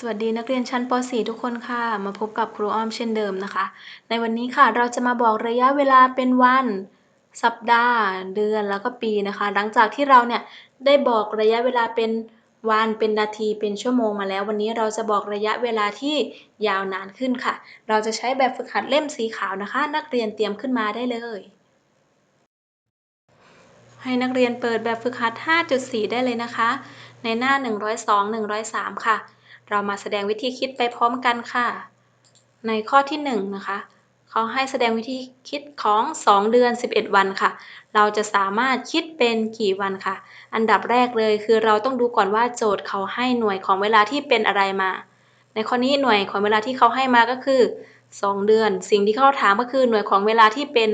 สวัสดีนักเรียนชั้นป .4 ทุกคนค่ะ มาพบกับครูอ้อมเช่นเดิมนะคะ ในวันนี้ค่ะเราจะมาบอกระยะเวลาเป็นวัน สัปดาห์ เดือนแล้วก็ปีนะคะ หลังจากที่เราเนี่ยได้บอกระยะเวลาเป็นวันเป็นนาทีเป็นชั่วโมงมาแล้ว วันนี้เราจะบอกระยะเวลาที่ยาวนานขึ้นค่ะ เราจะใช้แบบฝึกหัดเล่มสีขาวนะคะ นักเรียนเตรียมขึ้นมาได้เลย ให้นักเรียนเปิดแบบฝึกหัด 5.4 ได้เลยนะคะ ในหน้า 102 103 ค่ะ เรามาแสดงวิธีคิดไปพร้อมกันค่ะ ในข้อที่1นะคะเขาให้แสดงวิธีคิดของ 2 เดือน 11 วันค่ะ เราจะสามารถคิดเป็นกี่วันค่ะ อันดับแรกเลยคือเราต้องดูก่อนว่าโจทย์เขาให้หน่วยของเวลาที่เป็นอะไรมา ในข้อนี้หน่วยของเวลาที่เขาให้มาก็คือ 2 เดือน สิ่งที่เขาถามก็คือหน่วยของเวลาที่เป็น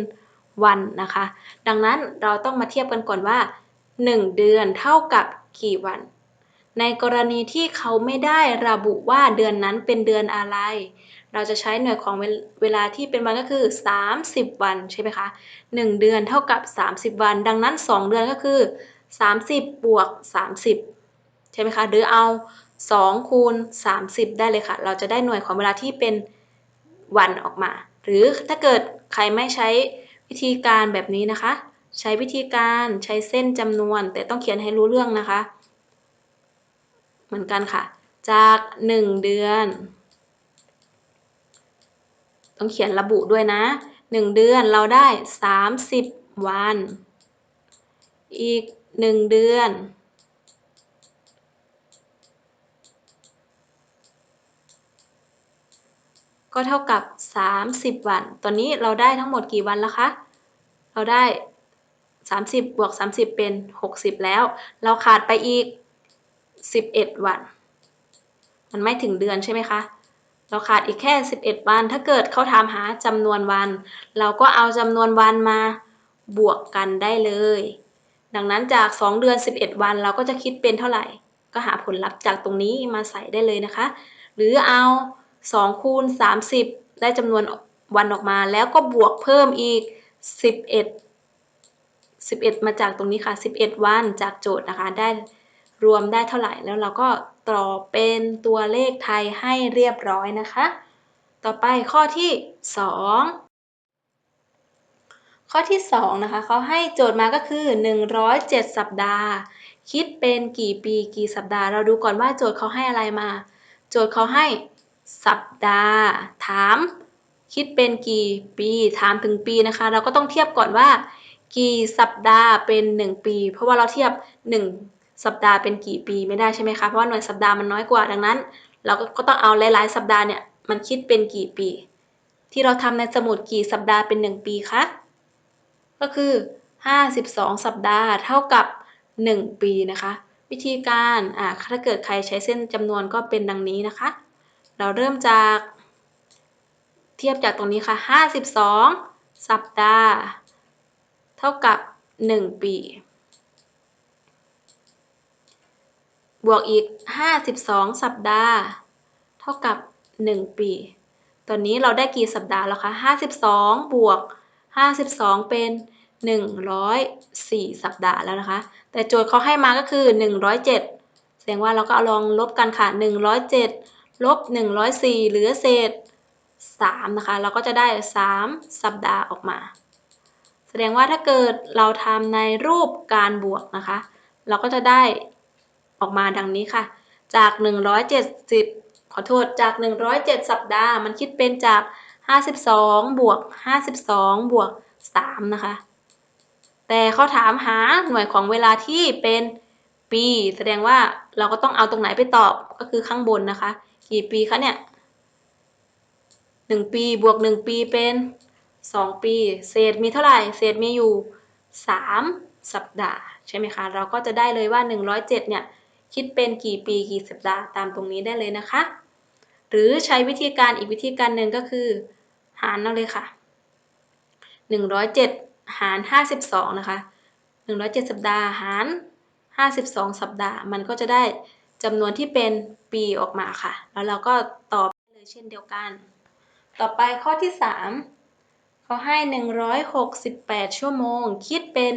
วันนะคะ ดังนั้นเราต้องมาเทียบกันก่อนว่า 1 เดือนเท่ากับกี่วัน ในกรณีที่เขาไม่ได้ระบุว่าเดือนนั้นเป็นเดือนอะไร เราจะใช้หน่วยของเวลาที่เป็นวันก็คือ 30 วันใช่ไหมคะ 1 เดือนเท่ากับ 30 วัน ดังนั้น 2 เดือนก็คือ 30 บวก 30 ใช่ไหมคะ หรือเอา 2 คูณ 30 ได้เลยค่ะ เราจะได้หน่วยของเวลาที่เป็นวันออกมา หรือถ้าเกิดใครไม่ใช้วิธีการแบบนี้นะคะ ใช้วิธีการใช้เส้นจำนวน แต่ต้องเขียนให้รู้เรื่องนะคะ เหมือนกันค่ะ จาก 1 เดือน ต้องเขียนระบุด้วยนะ 1 เดือนเราได้ 30 วัน อีก 1 เดือนก็เท่ากับ 30 วัน ตอนนี้เราได้ทั้งหมดกี่วันแล้วคะ เราได้ 30 บวก 30 เป็น 60 แล้ว เราขาดไปอีก 11วัน มันไม่ถึงเดือนใช่ไหมคะ เราขาดอีกแค่11วัน ถ้าเกิดเขาถามหาจำนวนวัน เราก็เอาจำนวนวันมาบวกกันได้เลย ดังนั้นจาก2เดือน11วัน เราก็จะคิดเป็นเท่าไหร่ ก็หาผลลัพธ์จากตรงนี้มาใส่ได้เลยนะคะ หรือเอา2คูณ30ได้จำนวนวันออกมาแล้วก็บวกเพิ่มอีก 11 11 มาจากตรงนี้ค่ะ 11 วันจากโจทย์นะคะ ได้ รวมได้เท่าไหร่แล้วเราก็ตอเป็นตัวเลขไทยให้เรียบร้อยนะคะ ต่อไปข้อที่ 2 ข้อที่2นะคะเขาให้โจทย์มาก็คือ 107 สัปดาห์ คิดเป็นกี่ปีกี่สัปดาห์ เราดูก่อนว่าโจทย์เขาให้อะไรมา โจทย์เขาให้สัปดาห์ ถาม คิดเป็นกี่ปีถามถึงปีนะคะ เราก็ต้องเทียบก่อนว่า กี่สัปดาห์เป็น 1 ปี เพราะว่าเราเทียบ 1 สัปดาห์เป็นกี่ปีไม่ได้ใช่ไหมคะ เพราะว่าหน่วยสัปดาห์มันน้อยกว่าดังนั้น เราก็ต้องเอาหลายๆ สัปดาห์เนี่ยมันคิดเป็นกี่ปี ที่เราทำในสมุดกี่สัปดาห์เป็น 1 ปีคะก็คือ 52 สัปดาห์เท่ากับ 1 ปีนะคะ วิธีการอ่าถ้าเกิดใครใช้เส้นจำนวนก็เป็นดังนี้นะคะ เราเริ่มจากเทียบจากตรงนี้ค่ะ 52 สัปดาห์ เท่ากับ 1 ปี บวกอีก52สัปดาห์ เท่ากับ1ปี ตอนนี้เราได้กี่สัปดาห์แล้วคะ52บวก52เป็น104สัปดาห์แล้วนะคะ แต่โจทย์เขาให้มาก็คือ107แสดงว่าเราก็ลองลบกันค่ะ107ลบ104เหลือเศษ3นะคะ เราก็จะได้3สัปดาห์ออกมา แสดงว่าถ้าเกิดเราทำในรูปการบวกนะคะ เราก็จะได้ ออกมาดังนี้ค่ะ จาก 170 ขอโทษ จาก 107 สัปดาห์ มันคิดเป็นจาก 52 บวก 52 บวก 3 นะคะ แต่เขาถามหาหน่วยของเวลาที่เป็นปี แสดงว่าเราก็ต้องเอาตรงไหนไปตอบ ก็คือข้างบนนะคะ กี่ปีคะเนี่ย 1 ปีบวก 1 ปีเป็น 2 ปี เศษมีเท่าไหร่ เศษมีอยู่ 3 สัปดาห์ ใช่ไหมคะ เราก็จะได้เลยว่า 107 เนี่ย คิดเป็นกี่ปีกี่สัปดาห์ตามตรงนี้ได้เลยนะคะ หรือใช้วิธีการอีกวิธีการหนึ่งก็คือ หารเอาเลยค่ะ 107 หาร 52 นะคะ 107 สัปดาห์หาร 52 สัปดาห์ มันก็จะได้จำนวนที่เป็นปีออกมาค่ะ แล้วเราก็ตอบเลยเช่นเดียวกัน ต่อไปข้อที่ 3 เขาให้ 168 ชั่วโมง คิดเป็น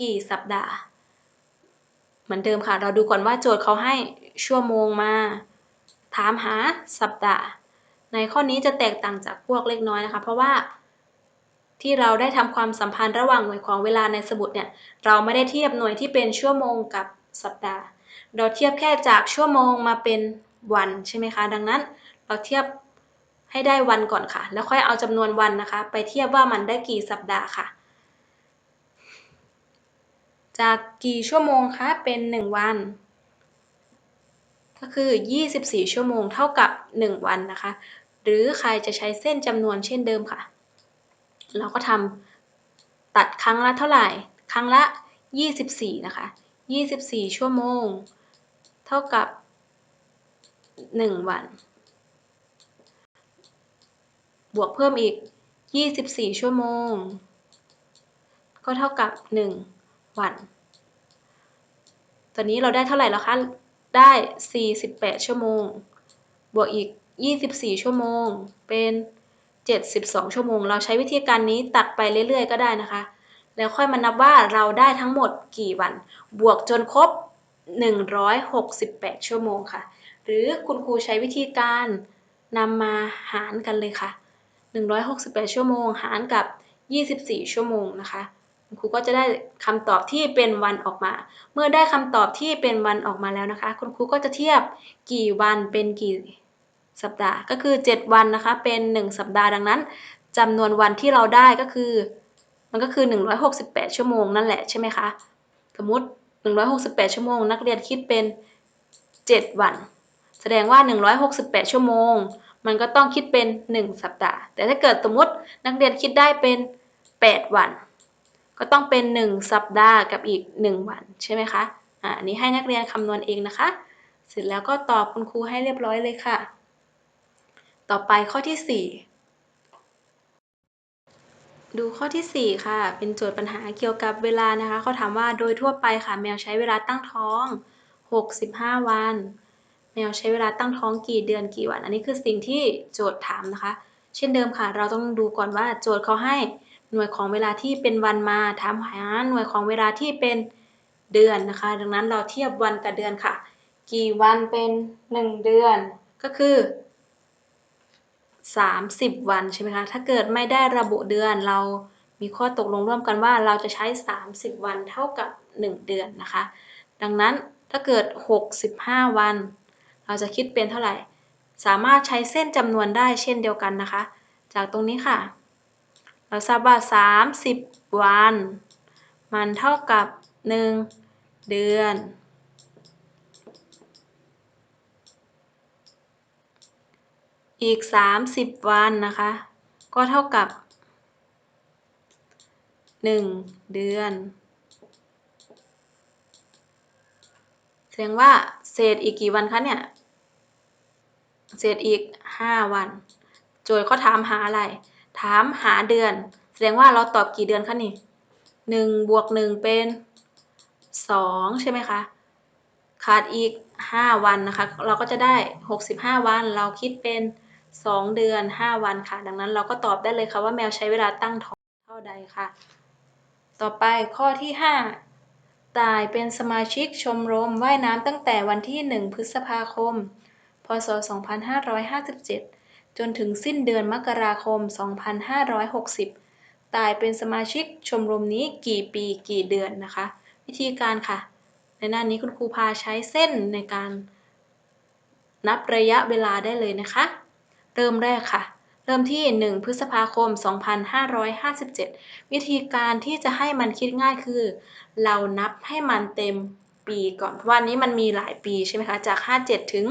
กี่สัปดาห์ มือนเดิมค่ะ เราดูก่อนว่าโจทย์เขาให้ชั่วโมงมา ถามหาสัปดาห์ ในข้อนี้จะแตกต่างจากพวกเล็กน้อยนะคะ เพราะว่า ที่เราได้ทำความสัมพันธ์ระหว่างหน่วยของเวลาในสมุดเนี่ย เราไม่ได้เทียบหน่วยที่เป็นชั่วโมงกับสัปดาห์ เราเทียบแค่จากชั่วโมงมาเป็นวันใช่ไหมคะ ดังนั้นเราเทียบให้ได้วันก่อนค่ะ แล้วค่อยเอาจำนวนวันนะคะ ไปเทียบว่ามันได้กี่สัปดาห์ค่ะ จากกี่ชั่วโมงคะเป็น1วัน ก็คือ 24 ชั่วโมงเท่ากับ 1 วันนะคะ หรือใครจะใช้เส้นจำนวนเช่นเดิมค่ะ เราก็ทำตัดครั้งละเท่าไหร่ ครั้งละ 24 นะคะ 24 ชั่วโมง เท่ากับ 1 วัน บวกเพิ่มอีก 24 ชั่วโมง ก็เท่ากับ 1 วัน ตอนนี้เราได้เท่าไหร่แล้วคะ ได้ 48 ชั่วโมง บวกอีก 24 ชั่วโมง เป็น 72 ชั่วโมง เราใช้วิธีการนี้ตัดไปเรื่อยๆ ก็ได้นะคะ แล้วค่อยมานับว่าเราได้ทั้งหมดกี่วัน บวกจนครบ 168 ชั่วโมงค่ะ หรือคุณครูใช้วิธีการนำมาหารกันเลยค่ะ 168 ชั่วโมง หารกับ 24 ชั่วโมงนะคะ ครูก็จะได้คำตอบที่เป็นวันออกมา เมื่อได้คำตอบที่เป็นวันออกมาแล้วนะคะ คุณครูก็จะเทียบกี่วันเป็นกี่สัปดาห์ ก็คือ 7 วันนะคะ เป็น 1 สัปดาห์ดังนั้นจำนวนวันที่เราได้ก็คือ มันก็คือ 168 ชั่วโมงนั่นแหละใช่ไหมคะสมมติ 168 ชั่วโมง นักเรียนคิดเป็น 7 วัน แสดงว่า 168 ชั่วโมง มันก็ต้องคิดเป็น 1 สัปดาห์ แต่ถ้าเกิดสมมตินักเรียนคิดได้เป็น 8 วัน ก็ต้องเป็น 1 สัปดาห์กับอีก 1 วันใช่ไหมคะอ่าอันนี้ให้นักเรียนคำนวณเองนะคะ เสร็จแล้วก็ตอบคุณครูให้เรียบร้อยเลยค่ะ ต่อไปข้อที่ 4 ดูข้อที่ 4 ค่ะ เป็นโจทย์ปัญหาเกี่ยวกับเวลานะคะเขาถามว่าโดยทั่วไปค่ะ แมวใช้เวลาตั้งท้อง 65 วัน แมวใช้เวลาตั้งท้องกี่เดือนกี่วัน อันนี้คือสิ่งที่โจทย์ถามนะคะ เช่นเดิมค่ะ เราต้องดูก่อนว่าโจทย์เขาให้ หน่วยของเวลาที่เป็นวันมาถามหาหน่วยของเวลาที่เป็นเดือนนะคะ ดังนั้นเราเทียบวันกับเดือนค่ะ กี่วันเป็น 1 เดือนก็คือ 30 วันใช่ไหมคะ ถ้าเกิดไม่ได้ระบุเดือนเรามีข้อตกลงร่วมกันว่าเราจะใช้ 30 วันเท่ากับ 1 เดือนนะคะ ดังนั้นถ้าเกิด 65 วัน เราจะคิดเป็นเท่าไหร่ สามารถใช้เส้นจำนวนได้เช่นเดียวกันนะคะ จากตรงนี้ค่ะ เราทราบว่า 30 วัน มันเท่ากับ 1 เดือน อีก 30 วันนะคะ ก็เท่ากับ 1 เดือนแสดงว่าเศษอีกกี่วันคะเนี่ย เศษอีก 5 วัน โจทย์เขาถามหาอะไร ถามหาเดือน แสดงว่าเราตอบกี่เดือนคะนี่หนึ่งบวกหนึ่งเป็นสองใช่ไหมคะ ขาดอีก5วันนะคะ เราก็จะได้65วัน เราคิดเป็น2เดือน5วันค่ะ ดังนั้นเราก็ตอบได้เลยค่ะว่าแมวใช้เวลาตั้งท้องเท่าใดค่ะ ต่อไปข้อที่5ตายเป็นสมาชิกชมรมว่ายน้ำตั้งแต่วันที่ 1 พฤษภาคม พศ 2557 จนถึงสิ้นเดือนมกราคม 2560 ตายเป็นสมาชิกชมรมนี้กี่ปีกี่เดือนนะคะ วิธีการค่ะ ในหน้านี้คุณครูพาใช้เส้นในการนับระยะเวลาได้เลยนะคะ เริ่มแรกค่ะ เริ่มที่ 1 พฤษภาคม 2557 วิธีการที่จะให้มันคิดง่ายคือ เรานับให้มันเต็มปีก่อน เพราะวันนี้มันมีหลายปีใช่ไหมคะ จาก 57 ถึง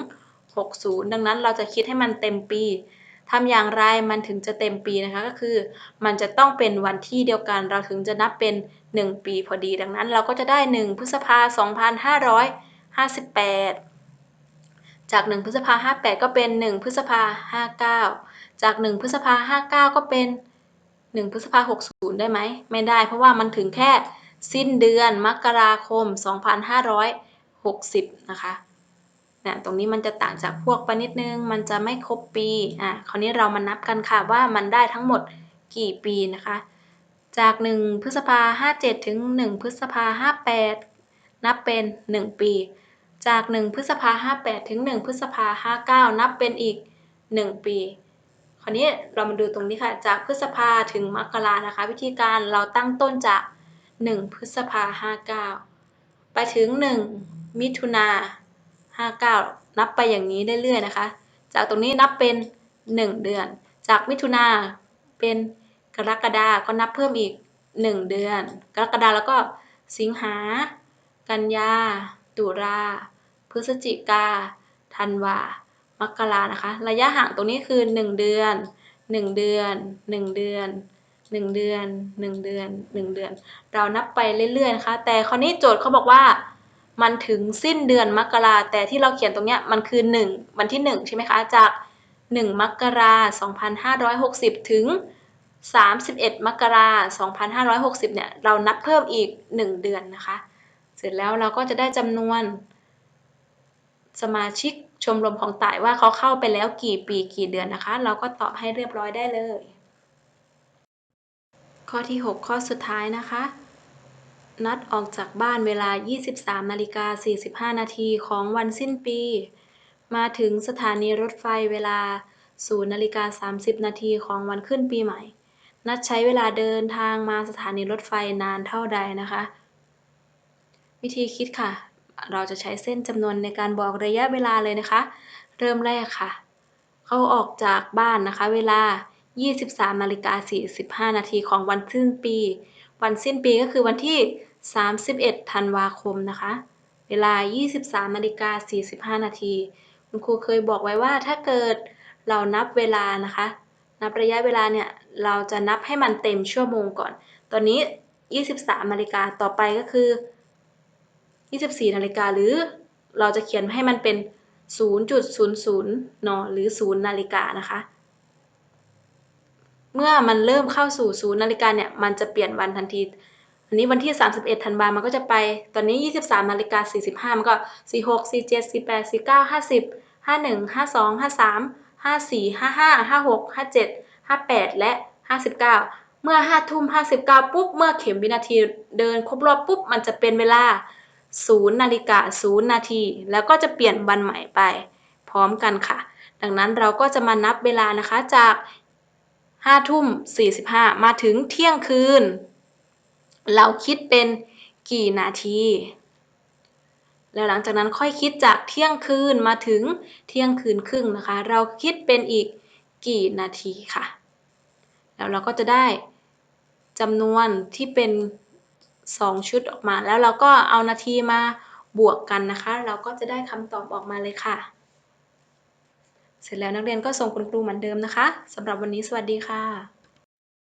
60 ดังนั้นเราจะคิดให้มันเต็มปีทำอย่างไรมันถึงจะเต็มปีนะคะก็คือ มันจะต้องเป็นวันที่เดียวกันเราถึงจะนับเป็น 1 ปีพอดี ดังนั้นเราก็จะได้ 1 พฤษภา2558 จาก 1 พฤษภา58 ก็เป็น 1 พฤษภา59 จาก 1 พฤษภา59 ก็เป็น 1 พฤษภา60 ได้ไหมไม่ได้ เพราะว่ามันถึงแค่สิ้นเดือนมกราคม 2560 นะคะ นี่ยตรงนี้มันจะต่างจากพวกไปนิดนึง มันจะไม่ครบปี อะ คราวนี้เรามานับกันค่ะว่ามันได้ทั้งหมดกี่ปีนะคะ จาก 1 พฤษภา 57 ถึง 1 พฤษภา 58 นับเป็น 1 ปี จาก 1 พฤษภา 58 ถึง 1 พฤษภา 59 นับเป็นอีก 1 ปี คราวนี้เรามาดูตรงนี้ค่ะ จากพฤษภาถึงมกรานะคะ วิธีการเราตั้งต้นจาก 1 พฤษภา 59 ไปถึง 1 มิถุนา 59 นับไปอย่างนี้เรื่อยๆนะคะ จากตรงนี้นับเป็น 1 เดือน จากมิถุนาเป็นกรกฎาก็นับเพิ่มอีก 1 เดือน กรกฎาแล้วก็สิงหา กันยา ตุลา พฤศจิกา ธันวา มกรานะคะ ระยะห่างตรงนี้คือ 1 เดือน 1 เดือน 1 เดือน1เดือน1เดือน1เดือน เรานับไปเรื่อยๆนะคะ แต่คราวนี้โจทย์เขาบอกว่า มันถึงสิ้นเดือนมกราแต่ที่เราเขียนตรงเนี้ยมันคือ 1 วันที่ 1 ใช่ไหมคะ จาก 1 มกราคม2560ถึง 31 มกราคม2560เนี่ยเรานับเพิ่มอีก 1 เดือนนะคะ เสร็จแล้วเราก็จะได้จำนวน สมาชิกชมรมของต่ายว่าเขาเข้าไปแล้วกี่ปีกี่เดือนนะคะ เราก็ตอบให้เรียบร้อยได้เลย ข้อที่ 6 ข้อสุดท้ายนะคะ นัดออกจากบ้านเวลา23นาฬิกา45นาทีของวันสิ้นปีมาถึงสถานีรถไฟเวลา0นาฬิกา30นาทีของวันขึ้นปีใหม่ นัดใช้เวลาเดินทางมาสถานีรถไฟนานเท่าใดนะคะ วิธีคิดค่ะ เราจะใช้เส้นจำนวนในการบอกระยะเวลาเลยนะคะ เริ่มแรกค่ะ เขาออกจากบ้านนะคะ เวลา 23นาฬิกา45นาทีของวันสิ้นปี วันสิ้นปีก็คือวันที่ 31 ธันวาคมนะคะ เวลา 23นาฬิกา45 นาที คุณครูเคยบอกไว้ว่าถ้าเกิดเรานับเวลานะคะ นับระยะเวลาเนี่ย เราจะนับให้มันเต็มชั่วโมงก่อน ตอนนี้ 23นาฬิกาต่อไปก็คือ 24นาฬิกาหรือเราจะเขียนให้มันเป็น 0.00นหรือ 0 นาฬิกานะคะ เมื่อมันเริ่มเข้าสู่0นาฬิกาเนี่ย มันจะเปลี่ยนวันทันที อันนี้วันที่ 31 ธันวามันก็จะไป ตอนนี้ 23นาฬิกา45 มันก็ 46 47 48 49 50 51 52 53 54 55 56 57 58 และ 59 เมื่อ5ทุ่ม59 ปุ๊บ เมื่อเข็มวินาทีเดินครบรอบปุ๊บ มันจะเป็นเวลา 0นาฬิกา0นาที แล้วก็จะเปลี่ยนวันใหม่ไป พร้อมกันค่ะ ดังนั้นเราก็จะมานับเวลานะคะจาก 5ทุ่ม45มาถึงเที่ยงคืน เราคิดเป็นกี่นาที แล้วหลังจากนั้นค่อยคิดจากเที่ยงคืนมาถึงเที่ยงคืนครึ่งนะคะ เราคิดเป็นอีกกี่นาทีค่ะ แล้วเราก็จะได้จำนวนที่เป็น2ชุดออกมา แล้วเราก็เอานาทีมาบวกกันนะคะ เราก็จะได้คำตอบออกมาเลยค่ะ เสร็จแล้วนักเรียนก็ส่งคุณครูเหมือนเดิมนะคะสำหรับวันนี้สวัสดีค่ะ